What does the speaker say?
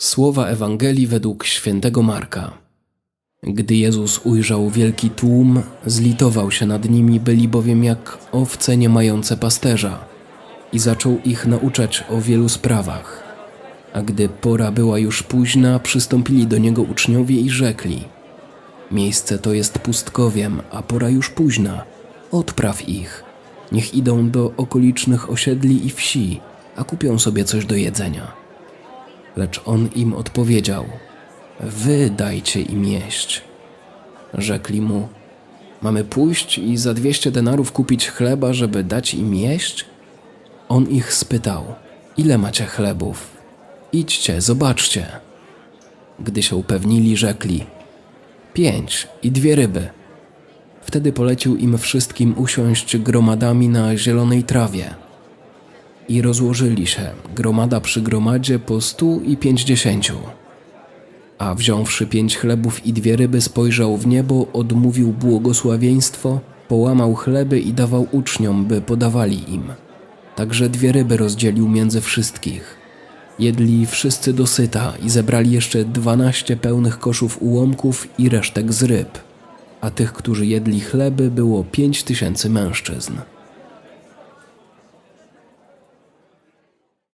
Słowa Ewangelii według świętego Marka. Gdy Jezus ujrzał wielki tłum, zlitował się nad nimi, byli bowiem jak owce nie mające pasterza i zaczął ich nauczać o wielu sprawach. A gdy pora była już późna, przystąpili do niego uczniowie i rzekli: Miejsce to jest pustkowiem, a pora już późna. Odpraw ich. Niech idą do okolicznych osiedli i wsi, a kupią sobie coś do jedzenia. Lecz on im odpowiedział: Wy dajcie im jeść. Rzekli mu: Mamy pójść i za dwieście denarów kupić chleba, żeby dać im jeść? On ich spytał: Ile macie chlebów? Idźcie, zobaczcie. Gdy się upewnili, rzekli: Pięć i dwie ryby. Wtedy polecił im wszystkim usiąść gromadami na zielonej trawie. I rozłożyli się, gromada przy gromadzie po stu i pięćdziesięciu. A wziąwszy pięć chlebów i dwie ryby, spojrzał w niebo, odmówił błogosławieństwo, połamał chleby i dawał uczniom, by podawali im. Także dwie ryby rozdzielił między wszystkich. Jedli wszyscy dosyta i zebrali jeszcze dwanaście pełnych koszów ułomków i resztek z ryb. A tych, którzy jedli chleby, było pięć tysięcy mężczyzn.